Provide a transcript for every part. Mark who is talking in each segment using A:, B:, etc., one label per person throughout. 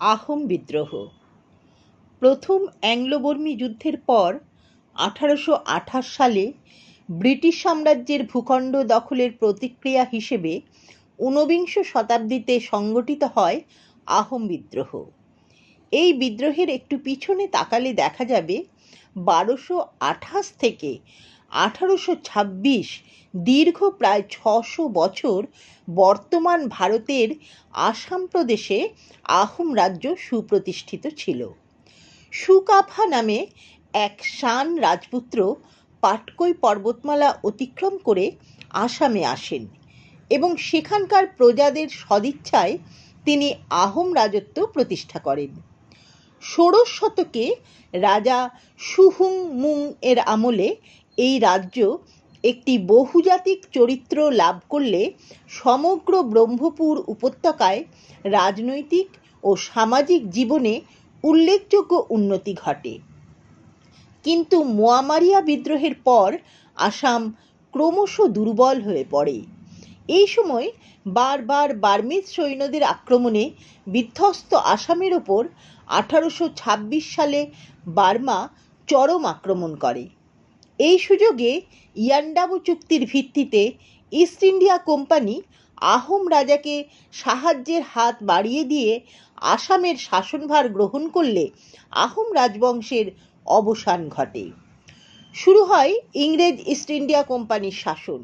A: আহোম বিদ্রোহ। প্রথম অ্যাংলো-বর্মী যুদ্ধের পর আঠারোশো আঠাশ সালে ব্রিটিশ সাম্রাজ্যের ভূখণ্ড দখলের প্রতিক্রিয়া হিসেবে ঊনবিংশ শতাব্দীতে সংগঠিত হয় আহোম বিদ্রোহ। এই বিদ্রোহের একটু পিছনে তাকালে দেখা যাবে বারোশো আঠাশ থেকে আঠারোশো ছাব্বিশ দীর্ঘ প্রায় ছশো বছর বর্তমান ভারতের আসাম প্রদেশে আহোম রাজ্য সুপ্রতিষ্ঠিত ছিল। সুকাফা নামে এক শান রাজপুত্র পাটকই পর্বতমালা অতিক্রম করে আসামে আসেন এবং সেখানকার প্রজাদের সদিচ্ছায় তিনি আহোম রাজত্ব প্রতিষ্ঠা করেন। ষোড়শ শতকে রাজা সুহুং মুং এর আমলে এই রাজ্য একটি বহুজাতিক চরিত্র লাভ করলে সমগ্র ব্রহ্মপুর উপত্যকায় রাজনৈতিক ও সামাজিক জীবনে উল্লেখযোগ্য উন্নতি ঘটে। কিন্তু মোয়ামারিয়া বিদ্রোহের পর আসাম ক্রমশ দুর্বল হয়ে পড়ে। এই সময় বারবার বার্মিজ সৈন্যদের আক্রমণে বিধ্বস্ত আসামের ওপর আঠারোশো ছাব্বিশ সালে বার্মা চরম আক্রমণ করে। এই সুযোগে ইয়ান্ডাবু চুক্তির ভিত্তিতে ইস্ট ইন্ডিয়া কোম্পানি আহোম রাজাকে সাহায্যের হাত বাড়িয়ে দিয়ে আসামের শাসনভার গ্রহণ করলে আহোম রাজবংশের অবসান ঘটে। শুরু হয় ইংরেজ ইস্ট ইন্ডিয়া কোম্পানির শাসন।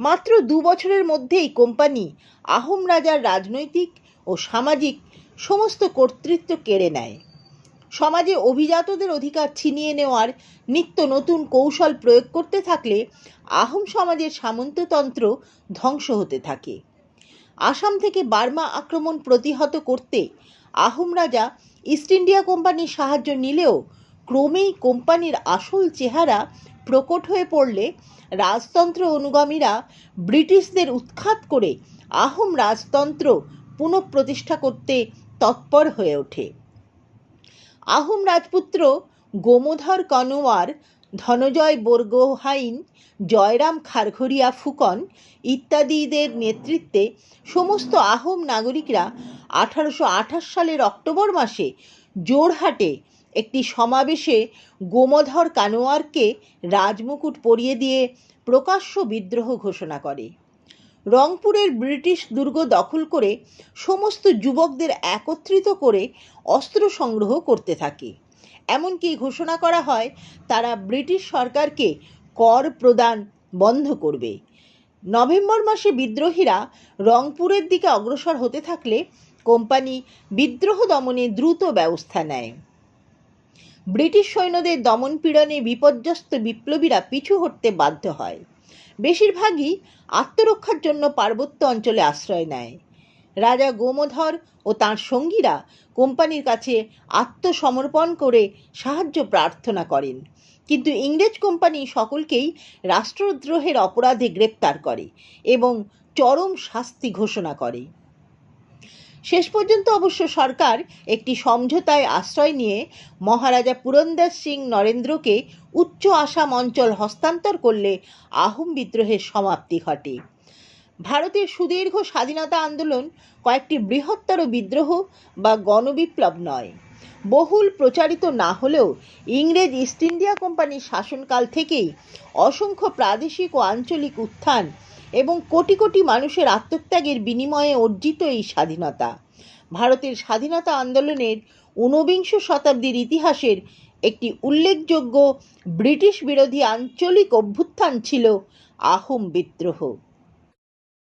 A: মাত্র দু বছরের মধ্যেই কোম্পানি আহোম রাজার রাজনৈতিক ও সামাজিক সমস্ত কর্তৃত্ব কেড়ে নেয়। সমাজে অভিজাতদের অধিকার ছিনিয়ে নেওয়ার নিত্য নতুন কৌশল প্রয়োগ করতে থাকলে আহোম সমাজের সামন্ততন্ত্র ধ্বংস হতে থাকে। আসাম থেকে বার্মা আক্রমণ প্রতিহত করতে আহোম রাজা ইস্ট ইন্ডিয়া কোম্পানির সাহায্য নিলেও ক্রমেই কোম্পানির আসল চেহারা প্রকট হয়ে পড়লে রাজতন্ত্র অনুগামীরা ব্রিটিশদের উৎখাত করে আহোম রাজতন্ত্র পুনঃপ্রতিষ্ঠা করতে তৎপর হয়ে ওঠে। আহোম রাজপুত্র গোমধর কনোয়ার, ধনজয় বরগোহাইন, জয়রাম খারঘরিয়া ফুকন ইত্যাদিদের নেতৃত্বে সমস্ত আহোম নাগরিকরা আঠারোশো আঠাশ সালের অক্টোবর মাসে জোরহাটে একটি সমাবেশে গোমধর কানোয়ারকে রাজমুকুট পরিয়ে দিয়ে প্রকাশ্য বিদ্রোহ ঘোষণা করে। রংপুরের ব্রিটিশ দুর্গ দখল করে সমস্ত যুবকদের একত্রিত করে অস্ত্র সংগ্রহ করতে থাকে। এমনকি ঘোষণা করা হয়, তারা ব্রিটিশ সরকারকে কর প্রদান বন্ধ করবে। নভেম্বর মাসে বিদ্রোহীরা রংপুরের দিকে অগ্রসর হতে থাকলে কোম্পানি বিদ্রোহ দমনে দ্রুত ব্যবস্থা নেয়। ব্রিটিশ সৈন্যদের দমনপীড়নে বিপর্যস্ত বিপ্লবীরা পিছু হটতে বাধ্য হয়। বেশিরভাগই আত্মরক্ষার জন্য পার্বত্য অঞ্চলে আশ্রয় নেয়। রাজা গোমধর ও তার সঙ্গীরা কোম্পানির কাছে আত্মসমর্পণ করে সাহায্য প্রার্থনা করেন। কিন্তু ইংরেজ কোম্পানি সকলকেই রাষ্ট্রদ্রোহের অপরাধে গ্রেপ্তার করে এবং চরম শাস্তি ঘোষণা করে। শেষ পর্যন্ত অবশ্য সরকার একটি সমঝোতায় আশ্রয় নিয়ে মহারাজা পুরন্দর সিং নরেন্দ্রকে উচ্চ আসাম অঞ্চল হস্তান্তর করলে আহোম বিদ্রোহের সমাপ্তি ঘটে। ভারতের সুদীর্ঘ স্বাধীনতা আন্দোলন কয়েকটি বৃহত্তর বিদ্রোহ বা গণবিপ্লব নয়। বহুল প্রচারিত না হলেও ইংরেজ ইস্ট ইন্ডিয়া কোম্পানির শাসনকাল থেকেই অসংখ্য প্রাদেশিক ও আঞ্চলিক উত্থান এবং কোটি কোটি মানুষের আত্মত্যাগের বিনিময়ে অর্জিত এই স্বাধীনতা। ভারতের স্বাধীনতা আন্দোলনের ঊনবিংশ শতাব্দীর ইতিহাসের একটি উল্লেখযোগ্য ব্রিটিশ বিরোধী আঞ্চলিক অভ্যুত্থান ছিল আহোম বিদ্রোহ।